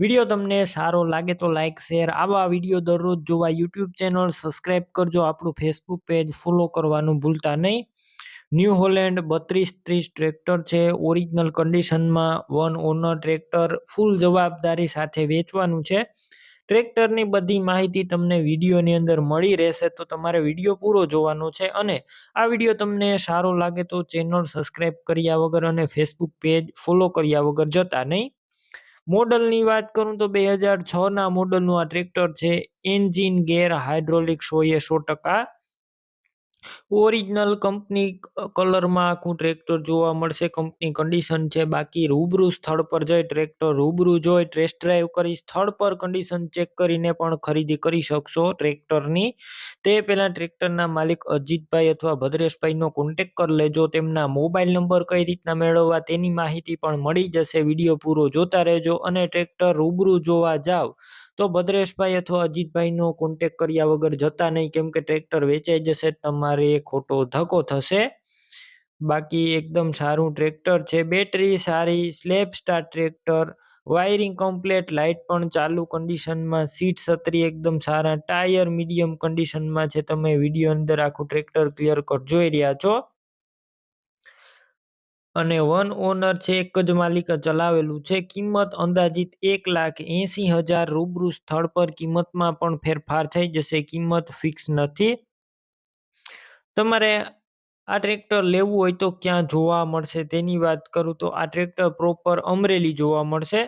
Video તમને સારો લાગે તો લાઇક શેર આવા વીડિયો દરરોજ જોવા યુટ્યુબ ચેનલ સબસ્ક્રાઇબ કરજો. આપણું ફેસબુક પેજ ફોલો કરવાનું ભૂલતા નહીં. ન્યૂ હોલેન્ડ બત્રીસ ત્રીસ ટ્રેક્ટર છે. ઓરિજિનલ કન્ડિશનમાં વન ઓનર ટ્રેક્ટર ફૂલ જવાબદારી સાથે વેચવાનું છે. ટ્રેક્ટરની બધી માહિતી તમને વિડીયોની અંદર મળી રહેશે તો તમારે વીડિયો પૂરો જોવાનો છે અને આ વીડિયો તમને સારો લાગે તો ચેનલ સબસ્ક્રાઈબ કર્યા વગર અને ફેસબુક પેજ ફોલો કર્યા વગર જતા નહીં. મોડલની વાત કરું તો બે હજાર છના મોડલનું આ ટ્રેક્ટર છે એન્જિન ગેર હાઇડ્રોલિક એ સો ટકા ઓરિજિનલ કંપની કલરમાં આખું ટ્રેક્ટર જોવા મળશે કંપની કન્ડિશન છે, બાકી રૂબરૂ સ્થળ પર જઈ ટ્રેક્ટર રૂબરૂ જોઈ ટેસ્ટ ડ્રાઈવ કરી, સ્થળ પર કન્ડિશન ચેક કરીને પણ ખરીદી કરી શકશો ટ્રેક્ટરની તે પહેલાં ટ્રેક્ટરના માલિક અજીતભાઈ અથવા ભદ્રેશભાઈનો કોન્ટેક કરી લેજો, તેમના મોબાઈલ નંબર કઈ રીતના મેળવવા તેની માહિતી પણ મળી જશે, વીડિયો પૂરો જોતા રહેજો અને ટ્રેક્ટર રૂબરૂ જોવા જાવ. તો ભદ્રેશભાઈ અથવા અજીતભાઈનો કોન્ટેક કર્યા વગર જતા નહીં. કેમ કે ટ્રેક્ટર વેચાઈ જશે, તમારે ખોટો ધક્કો થશે. બાકી એકદમ સારું ટ્રેક્ટર છે. બેટરી સારી self starter tractor wiring complete light પણ ચાલુ કન્ડિશનમાં સીટ છત્રી એકદમ સારા ટાયર મીડિયમ કન્ડિશનમાં છે. તમે વીડિયો અંદર આખું ટ્રેક્ટર ક્લિયર કટ જોઈ રહ્યા છો. અને વન ઓનર છે, એક જ માલિકે ચલાવેલું છે. કિંમત અંદાજિત એક લાખ એંસી હજાર રૂબરૂ સ્થળ પર કિંમતમાં પણ ફેરફાર થઈ જશે. કિંમત ફિક્સ નથી. તમારે આ ટ્રેક્ટર લેવું હોય તો ક્યાં જોવા મળશે? તેની વાત કરું તો આ ટ્રેક્ટર પ્રોપર અમરેલી જોવા મળશે.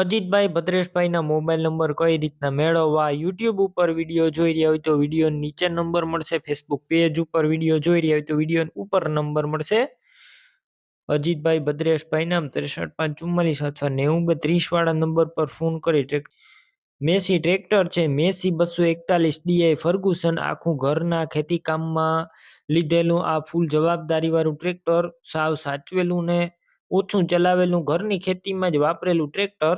અજીતભાઈ ભદ્રેશભાઈના મોબાઈલ નંબર કઈ રીતના મેળવવા? યુટ્યુબ ઉપર વીડિયો જોઈ રહ્યા હોય તો વીડિયો નીચે નંબર મળશે. ફેસબુક પેજ ઉપર વીડિયો જોઈ રહ્યા હોય તો વીડિયો ઉપર નંબર મળશે. અજીતભાઈ ભદ્રેશભાઈ નામ ત્રેસઠ પાંચ ચુમ્માલીસ અથવા નેવું બત્રીસ વાળા નંબર પર ફોન કરી મેસી ટ્રેક્ટર છે. મેસી બસો એકતાલીસ ડીઆઈ ફર્ગુસન આખું ઘરના ખેતી કામમાં લીધેલું આ ફૂલ જવાબદારી વાળું ટ્રેક્ટર સાવ સાચવેલું ને ઓછું ચલાવેલું ઘરની ખેતીમાં જ વાપરેલું ટ્રેક્ટર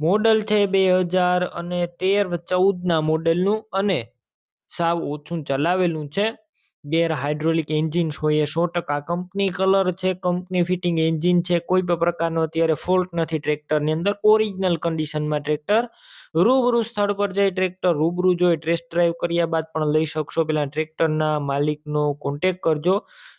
મોડલ છે બે હજાર અને તેર ચૌદના મોડેલનું અને સાવ ઓછું ચલાવેલું છે. ગેર હાઇડ્રોલિક એન્જિન હોય સો ટકા કંપની કલર છે, કંપની ફિટિંગ એન્જિન છે, કોઈ પણ પ્રકારનો અત્યારે ફોલ્ટ નથી ટ્રેક્ટરની અંદર. ઓરિજિનલ કન્ડિશનમાં ટ્રેક્ટર રૂબરૂ સ્થળ પર જઈ ટ્રેક્ટર રૂબરૂ જોઈ ટેસ્ટ ડ્રાઈવ કર્યા બાદ પણ લઈ શકશો. પેલા ટ્રેક્ટરના માલિકનો કોન્ટેક કરજો.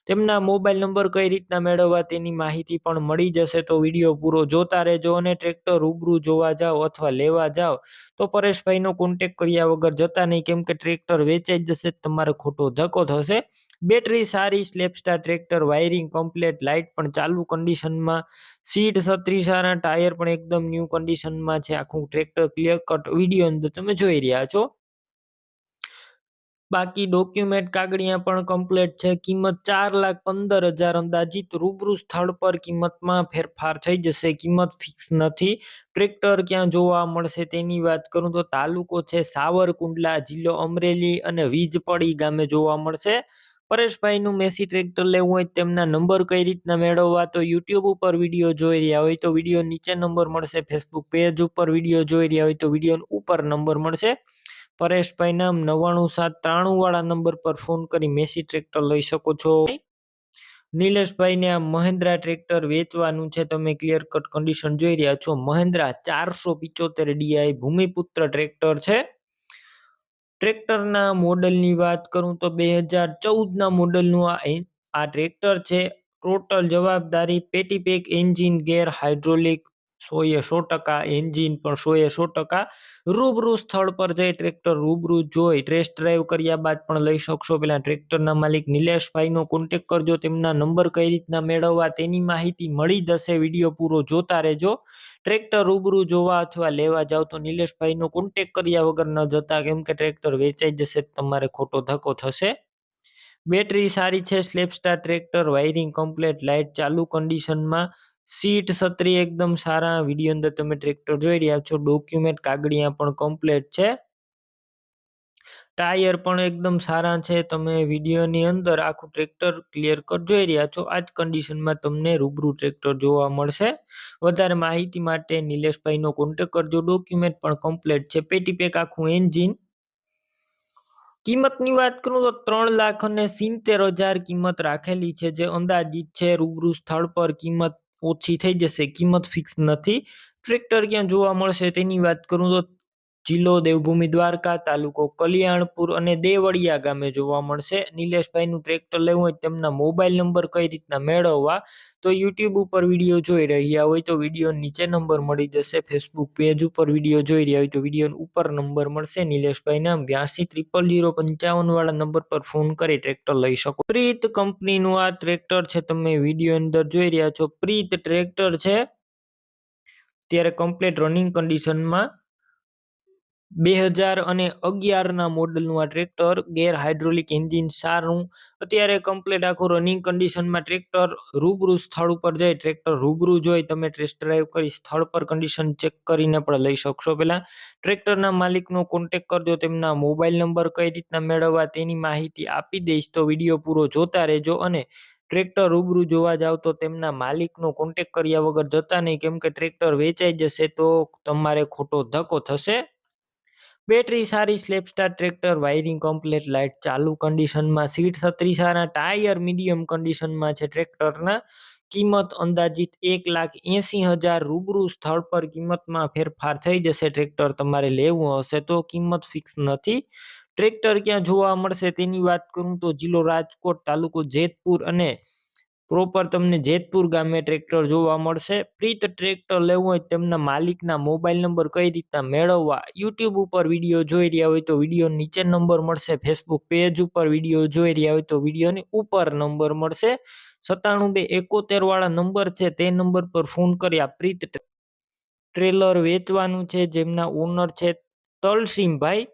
તેમના મોબાઈલ નંબર કઈ રીતના મેળવવા તેની માહિતી પણ મળી જશે. તો વીડિયો પૂરો જોતા રહેજો અને ટ્રેક્ટર રૂબરૂ જોવા જાઓ અથવા લેવા જાઓ તો પરેશભાઈનો કોન્ટેક કર્યા વગર જતા નહીં. કેમ કે ટ્રેક્ટર વેચાઈ જશે, તમારે ખોટો ધક્કો થશે. બેટરી સારી, self starter tractor, wiring complete, light પણ ચાલુ કન્ડિશનમાં. સીટ છત્રીસાના ટાયર પણ એકદમ ન્યૂ કન્ડિશનમાં છે. આખું ટ્રેક્ટર ક્લિયર કટ વીડિયો અંદર તમે જોઈ રહ્યા છો. બાકી ડોક્યુમેન્ટ કાગળિયા પણ કમ્પ્લીટ છે. કિંમત ચાર લાખ પંદર હજાર અંદાજિત. રૂબરૂ સ્થળ પર કિંમતમાં ફેરફાર થઈ જશે. કિંમત ફિક્સ નથી. ટ્રેક્ટર ક્યાં જોવા મળશે તેની વાત કરું તો તાલુકો છે સાવરકુંડલા, જિલ્લો અમરેલી અને વીજપડી ગામે જોવા મળશે. પરેશભાઈનું મેસી ટ્રેક્ટર લેવું હોય તેમના નંબર કઈ રીતના મેળવવા? તો યુટ્યુબ ઉપર વીડિયો જોઈ રહ્યા હોય તો વીડિયો નીચે નંબર મળશે. ફેસબુક પેજ ઉપર વીડિયો જોઈ રહ્યા હોય તો વીડિયો ઉપર નંબર મળશે. પરેશભાઈ નામ નવ્વાણું સાત ત્રાણું વાળા નંબર પર ફોન કરી મેસી ટ્રેક્ટર લઈ શકો છો. નિલેશભાઈને આ મહેન્દ્રા ટ્રેક્ટર વેચવાનું છે. તમે ક્લિયર કટ કન્ડિશન જોઈ રહ્યા છો. મહેન્દ્રા ચારસો પિચોતેર ડીઆઈ ભૂમિપુત્ર ટ્રેક્ટર છે. ટ્રેક્ટરના મોડલની વાત કરું તો બે હજાર ચૌદના મોડલનું આ આ ટ્રેક્ટર છે. ટોટલ જવાબદારી પેટી પેક એન્જિન ગેર હાઇડ્રોલિક સો એ સો ટકા, એન્જિન પણ સો એ સો ટકા. રૂબરૂ સ્થળ પર જઈ ટ્રેક્ટર રૂબરૂ જોઈ ટેસ્ટ ડ્રાઈવ કર્યા બાદ પણ લઈ શકશો. પેલા ટ્રેક્ટરના માલિક નિલેશભાઈનો કોન્ટેક કરજો, તેમના નંબર કઈ રીતના મેળવવા તેની માહિતી મળી જશે. વીડિયો પૂરો જોતા રહેજો. ટ્રેક્ટર રૂબરૂ જોવા અથવા લેવા જાવ તો નિલેશભાઈનો કોન્ટેક કર્યા વગર ન જતા, કેમ કે ટ્રેક્ટર વેચાઈ જશે તમારે ખોટો ધક્કો થશે. બેટરી સારી છે self starter tractor wiring complete light ચાલુ કન્ડિશનમાં સીટ સત્રી એકદમ સારા વીડિયો અંદર તમે ટ્રેક્ટર જોઈ રહ્યા છો. ડોક્યુમેન્ટ કાગળિયા પણ કમ્પ્લેટ છે. ટાયર પણ એકદમ સારા છે. તમે વિડીયોની અંદર આખું ટ્રેક્ટર ક્લિયર કટ જોઈ રહ્યા છો. આ જ કન્ડિશનમાં તમને રૂબરૂ ટ્રેક્ટર જોવા મળશે. વધારે માહિતી માટે નિલેશભાઈનો કોન્ટેક કરજો. ડોક્યુમેન્ટ પણ કમ્પ્લેટ છે. પેટી પેક આખું એન્જિન કિંમતની વાત કરું તો ત્રણ લાખ અને સિત્તેર હજાર કિંમત રાખેલી છે. જે અંદાજિત છે રૂબરૂ સ્થળ પર કિંમત ઓછી થઈ જશે કિંમત ફિક્સ નથી. ટ્રેક્ટર ક્યાં જોવા મળશે તેની વાત કરું તો જિલ્લો દેવભૂમિ દ્વારકા, તાલુકો કલ્યાણપુર અને દેવળિયા ગામે જોવા મળશે. નિલેશભાઈનું ટ્રેક્ટર લેવું હોય તેમના મોબાઈલ નંબર કઈ રીતના મેળવવા? તો યુટ્યુબ ઉપર વીડિયો જોઈ રહ્યા હોય તો વીડિયો નીચે નંબર મળી જશે. ફેસબુક પેજ ઉપર વીડિયો જોઈ રહ્યા હોય તો વીડિયો ઉપર નંબર મળશે. નિલેશભાઈના બ્યાસી ત્રિપલ જીરો પંચાવન વાળા નંબર પર ફોન કરી ટ્રેક્ટર લઈ શકો. પ્રીત કંપનીનું આ ટ્રેક્ટર છે તમે વીડિયો અંદર જોઈ રહ્યા છો. પ્રીત ટ્રેક્ટર છે. ત્યારે કમ્પ્લીટ રનિંગ કન્ડિશનમાં બે હજાર અને અગિયારના મોડલનું આ ટ્રેક્ટર ગેર હાઇડ્રોલિક એન્જિન સારું. અત્યારે કમ્પ્લીટ આખું રનિંગ કન્ડિશનમાં ટ્રેક્ટર રૂબરૂ સ્થળ ઉપર જઈ ટ્રેક્ટર રૂબરૂ જોઈ તમે ટેસ્ટ ડ્રાઈવ કરી સ્થળ પર કન્ડિશન ચેક કરીને પણ લઈ શકશો પહેલાં. ટ્રેક્ટરના માલિકનો કોન્ટેક કરજો, તેમના મોબાઈલ નંબર કઈ રીતના મેળવવા તેની માહિતી આપી દઈશ. તો વીડિયો પૂરો જોતા રહેજો અને ટ્રેક્ટર રૂબરૂ જોવા જાવ તો તેમના માલિકનો કોન્ટેક કર્યા વગર જતા નહીં. કેમ કે ટ્રેક્ટર વેચાઈ જશે તો તમારે ખોટો ધક્કો થશે. બેટરી સારી self starter tractor, wiring complete light, ચાલુ કન્ડિશનમાં સીટ છત્રી ટાયર મીડિયમ કન્ડિશનમાં છે ટ્રેક્ટરના. કિંમત અંદાજિત એક લાખ એંસી હજાર, રૂબરૂ સ્થળ પર કિંમતમાં ફેરફાર થઈ જશે ટ્રેક્ટર તમારે લેવું હશે તો કિંમત ફિક્સ નથી. ટ્રેક્ટર ક્યાં જોવા મળશે તેની વાત કરું તો જિલ્લો રાજકોટ તાલુકો જેતપુર અને પ્રોપર તમને જેતપુર ગામે ટ્રેક્ટર જોવા મળશે. પ્રીત ટ્રેક્ટર લેવું હોય તેમના માલિકના મોબાઈલ નંબર કઈ રીતના મેળવવા યુટ્યુબ ઉપર વીડિયો જોઈ રહ્યા હોય તો વીડિયો નીચે નંબર મળશે. ફેસબુક પેજ ઉપર વીડિયો જોઈ રહ્યા હોય તો વિડીયોની ઉપર નંબર મળશે. સત્તાણું બે એકોતેર વાળા નંબર છે, તે નંબર પર ફોન કરી આ પ્રીત ટ્રેલર વેચવાનું છે, જેમના ઓનર છે તલસીમભાઈ.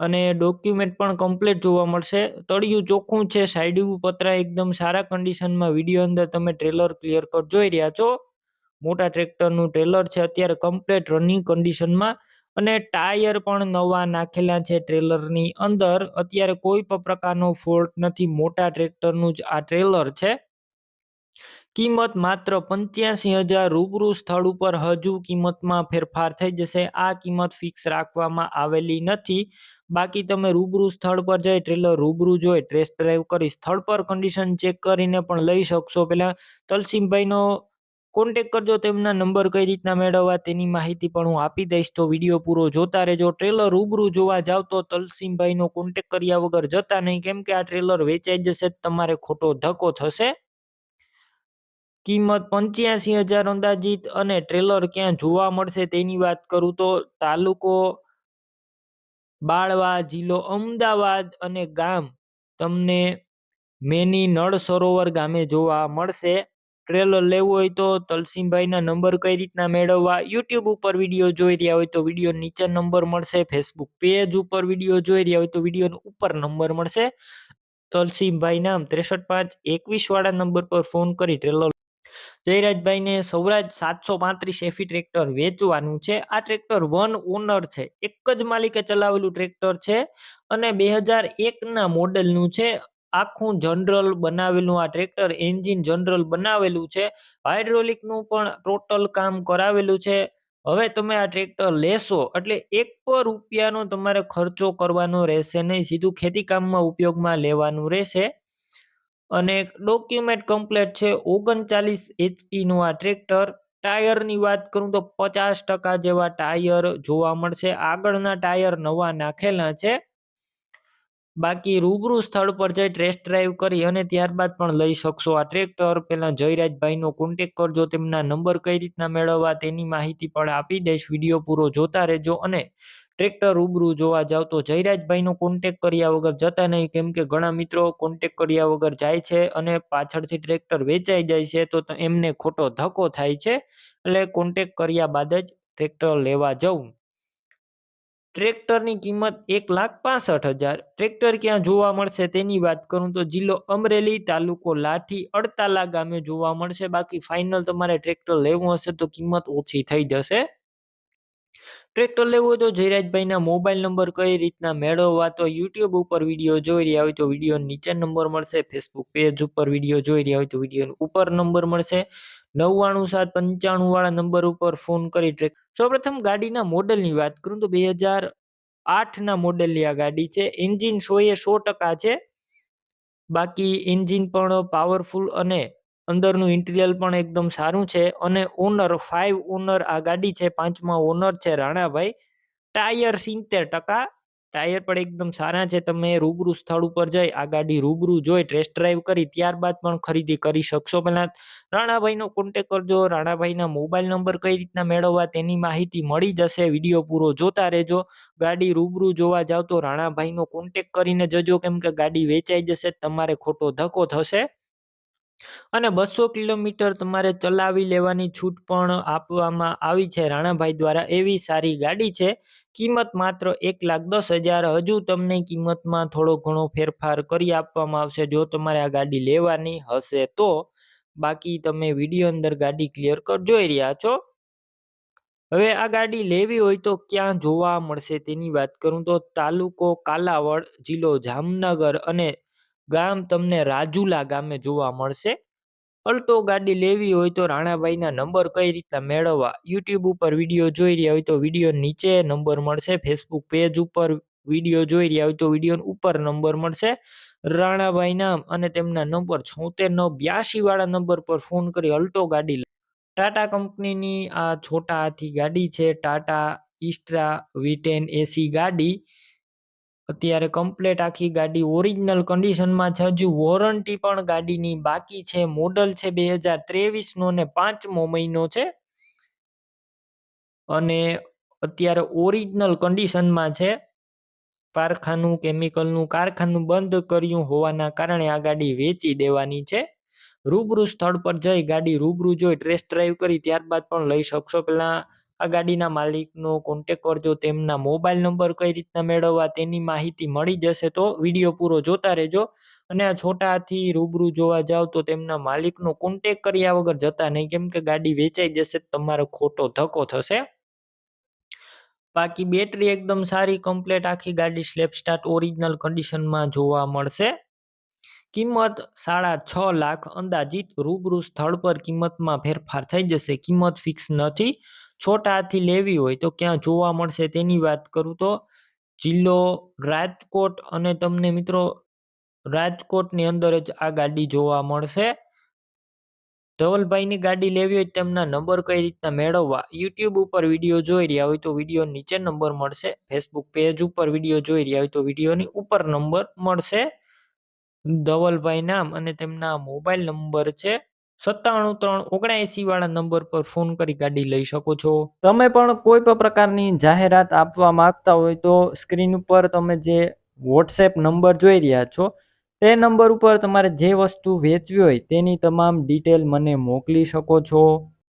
અને ડોક્યુમેન્ટ પણ કમ્પ્લીટ જોવા મળશે. તળિયું ચોખ્ખું છે સાઈડવું પતરા એકદમ સારા કન્ડિશનમાં વીડિયો અંદર તમે ટ્રેલર ક્લિયર કટ જોઈ રહ્યા છો? મોટા ટ્રેક્ટરનું ટ્રેલર છે, અત્યારે કમ્પ્લીટ રનિંગ કન્ડિશનમાં અને ટાયર પણ નવા નાખેલા છે ટ્રેલરની અંદર. અત્યારે કોઈ પણ પ્રકારનો ફોલ્ટ નથી, મોટા ટ્રેક્ટરનું જ આ ટ્રેલર છે. કિંમત માત્ર પંચ્યાસી હજાર રૂબરૂ સ્થળ ઉપર હજુ કિંમતમાં ફેરફાર થઈ જશે. આ કિંમત ફિક્સ રાખવામાં આવેલી નથી. બાકી તમે રૂબરૂ સ્થળ પર જઈ ટ્રેલર રૂબરૂ જોઈ ટ્રેસ ડ્રાઈવ કરી, સ્થળ પર કન્ડિશન ચેક કરીને પણ લઈ શકશો. પહેલાં તલસીમભાઈનો કોન્ટેક કરજો, તેમના નંબર કઈ રીતના મેળવવા તેની માહિતી પણ હું આપી દઈશ. તો વીડિયો પૂરો જોતા રહેજો. ટ્રેલર રૂબરૂ જોવા જાવ તો તલસીમભાઈનો કોન્ટેક કર્યા વગર જતા નહીં. કેમ કે આ ટ્રેલર વેચાઈ જશે તમારે ખોટો ધક્કો થશે. કિંમત પંચ્યાસી હજાર અંદાજિત અને ટ્રેલર ક્યાં જોવા મળશે તેની વાત કરું તો તાલુકો બાળવા, જિલ્લો અમદાવાદ અને ગામ તમને મેની નળ સરોવર ગામે જોવા મળશે. ટ્રેલર લેવું હોય તો તલસીમભાઈના નંબર કઈ રીતના મેળવવા? યુટ્યુબ ઉપર વીડિયો જોઈ રહ્યા હોય તો વીડિયો નીચે નંબર મળશે. ફેસબુક પેજ ઉપર વીડિયો જોઈ રહ્યા હોય તો વીડિયો ઉપર નંબર મળશે. તલસીમભાઈ નામ ત્રેસઠ પાંચ એકવીસ વાળા નંબર પર ફોન કરી ટ્રેલર જયરાજભાઈને સૌરાજ સાતસો પાંત્રીસ એફી ટ્રેક્ટર વેચવાનું છે. આ ટ્રેક્ટર વન ઓનર છે. એક જ માલિકે ચલાવેલું ટ્રેક્ટર છે અને બે હજાર એકના મોડેલનું છે. આખું જનરલ બનાવેલું આ ટ્રેક્ટર, એન્જિન જનરલ બનાવેલું છે. હાઇડ્રોલિકનું પણ ટોટલ કામ કરાવેલું છે. હવે તમે આ ટ્રેક્ટર લેશો એટલે એક પર રૂપિયાનો તમારે ખર્ચો કરવાનો રહેશે નહીં. સીધું ખેતી કામમાં ઉપયોગમાં લેવાનું રહેશે. અને ડોક્યુમેન્ટ કમ્પ્લેટ છે, ઓગણચાલીસ એચપીનું આ ટ્રેક્ટર ટાયરની વાત કરું તો પચાસ ટકા જેવા ટાયર જોવા મળશે. આગળના ટાયર નવા નાખેલા છે. બાકી રૂબરૂ સ્થળ પર જઈ ટેસ્ટ ડ્રાઈવ કરી અને ત્યારબાદ પણ લઈ શકશો. આ ટ્રેક્ટર પહેલાં જયરાજભાઈનો કોન્ટેક કરજો, તેમના નંબર કઈ રીતના મેળવવા તેની માહિતી પણ આપી દઈશ. વીડિયો પૂરો જોતા રહેજો અને ટ્રેક્ટર રૂબરૂ જોવા જાવ તો જયરાજભાઈનો કોન્ટેક કર્યા વગર જતા નહીં. કેમ કે ઘણા મિત્રો કોન્ટેક કર્યા વગર જાય છે અને પાછળથી ટ્રેક્ટર વેચાઈ જાય છે તો એમને ખોટો ધક્કો થાય છે. એટલે કોન્ટેક કર્યા બાદ જ ટ્રેક્ટર લેવા જવું. ટ્રેક્ટરની કિંમત એક લાખ પાસઠ હજાર. ટ્રેક્ટર ક્યાં જોવા મળશે તેની વાત કરું તો જિલ્લો અમરેલી તાલુકો લાઠી અડતાલા ગામે જોવા મળશે. બાકી ફાઇનલ તમારે ટ્રેક્ટર લેવું હશે તો કિંમત ઓછી થઈ જશે. ટ્રેક્ટર લેવું હોય તો જયરાજભાઈના મોબાઈલ નંબર કઈ રીતના મેળવવા તો યુટ્યુબ ઉપર વીડિયો જોઈ રહ્યા હોય તો વીડિયો નીચે નંબર મળશે. ફેસબુક પેજ ઉપર વીડિયો જોઈ રહ્યા હોય તો વીડિયો ઉપર નંબર મળશે. નવ્વાણું સાત પંચાણું વાળા નંબર ઉપર ફોન કરી ટ્રેક સૌપ્રથમ ગાડીના મોડલની વાત કરું તો બે હજાર આઠના મોડલની આ ગાડી છે. એન્જિન સો એ સો ટકા છે. બાકી એન્જિન પણ પાવરફુલ અને અંદરનું ઇન્ટિરિયર પણ એકદમ સારું છે અને ઓનર ફાઈવ ઓનર આ ગાડી છે. પાંચમા ઓનર છે રાણાભાઈ. ટાયર સિત્તેર ટકા ટાયર પણ એકદમ સારા છે. તમે રૂબરૂ સ્થળ ઉપર જઈ, આ ગાડી રૂબરૂ જોઈ ટેસ્ટ ડ્રાઈવ કરી, ત્યારબાદ પણ ખરીદી કરી શકશો. પહેલાં રાણાભાઈનો કોન્ટેક કરજો. રાણાભાઈના મોબાઈલ નંબર કઈ રીતના મેળવવા તેની માહિતી મળી જશે. વીડિયો પૂરો જોતા રહેજો. ગાડી રૂબરૂ જોવા જાવ તો રાણાભાઈનો કોન્ટેક કરીને જજો. કેમ કે ગાડી વેચાઈ જશે, તમારે ખોટો ધક્કો થશે. અને બસો કિલોમીટર તમારે ચલાવી લેવાની છૂટ પણ આપવામાં આવી છે. રાણાભાઈ દ્વારા એવી સારી ગાડી છે. કિંમત માત્ર એક લાખ દસ હજાર. હજુ તમને કિંમતમાં થોડો ઘણો ફેરફાર કરી આપવામાં આવશે. જો તમારે આ ગાડી લેવાની હશે તો બાકી તમે વીડિયો અંદર ગાડી ક્લિયર કર જોઈ રહ્યા છો. હવે આ ગાડી લેવી હોય તો ક્યાં જોવા મળશે તેની વાત કરું તો તાલુકો કાલાવડ, જિલ્લો જામનગર અને ગામ તમને રાજુલા ગામે જોવા મળશે. અલ્ટો ગાડી લેવી હોય તો રાણાભાઈના નંબર કઈ રીતના મેળવવા? યુટ્યુબ ઉપર વીડિયો જોઈ રહ્યા હોય તો વીડિયો નીચે નંબર મળશે. ફેસબુક પેજ ઉપર વીડિયો જોઈ રહ્યા હોય તો વીડિયો ઉપર નંબર મળશે. રાણાભાઈના અને તેમના નંબર છોતેર નવ બ્યાસી વાળા નંબર પર ફોન કરી અલ્ટો ગાડી ટાટા કંપનીની આ છોટા હાથી ગાડી છે. ટાટા ઇસ્ટ્રા વીટેન એસી ગાડી. અત્યારે કમ્પ્લેટ આખી ગાડી ઓરિજિનલ કન્ડિશનમાં છે. હજુ વોરંટી પણ ગાડીની બાકી છે. મોડલ છે બે હજાર ત્રેવીસનો ને પાંચમો મહિનો છે. અને અત્યારે ઓરિજિનલ કન્ડિશનમાં છે. કારખાનું કેમિકલનું કારખાનું બંધ કર્યું હોવાના કારણે આ ગાડી વેચી દેવાની છે. રૂબરૂ સ્થળ પર જઈ ગાડી રૂબરૂ જોઈ ટેસ્ટ ડ્રાઈવ કરી ત્યારબાદ પણ લઈ શકશો. પહેલાં આ ગાડીના માલિકનો કોન્ટેક કરજો, તેમના મોબાઈલ નંબર કઈ રીતના મેળવવા તેની માહિતી મળી જશે તો વીડિયો પૂરો જોતા રહેજો. અને આ છોટાથી રૂબરૂ જોવા જાવ તો તેમના માલિકનો કોન્ટેક કર્યા વગર જતા નહીં, કેમ કે ગાડી વેચાઈ જશે તમારો ખોટો ધક્કો થશે. બાકી બેટરી એકદમ સારી કમ્પ્લેટ આખી ગાડી સ્લેપ સ્ટાર્ટ ઓરિજિનલ કન્ડિશનમાં જોવા મળશે. કિંમત સાડા છ લાખ અંદાજિત રૂબરૂ સ્થળ પર કિંમતમાં ફેરફાર થઈ જશે. કિંમત ફિક્સ નથી. છોટા હાથી લેવી હોય તો ક્યાં જોવા મળશે તેની વાત કરું તો જિલ્લો રાજકોટ અને તમને મિત્રો રાજકોટની અંદર જ આ ગાડી જોવા મળશે. ધવલભાઈની ગાડી લેવી હોય તેમના નંબર કઈ રીતના મેળવવા? યુટ્યુબ ઉપર વીડિયો જોઈ રહ્યા હોય તો વીડિયો નીચે નંબર મળશે. ફેસબુક પેજ ઉપર વીડિયો જોઈ રહ્યા હોય તો વિડીયોની ઉપર નંબર મળશે. ધવલભાઈ નામ અને તેમના મોબાઈલ નંબર છે સત્તાણું ત્રણ ઓગણએંસી વાળા નંબર પર ફોન કરી ગાડી લઈ શકો છો. તમે પણ કોઈ પણ પ્રકારની જાહેરાત આપવા માંગતા હોય તો સ્ક્રીન ઉપર તમે જે વોટ્સએપ નંબર જોઈ રહ્યા છો, તે નંબર ઉપર તમારે જે વસ્તુ વેચવી હોય તેની તમામ ડિટેલ મને મોકલી શકો છો.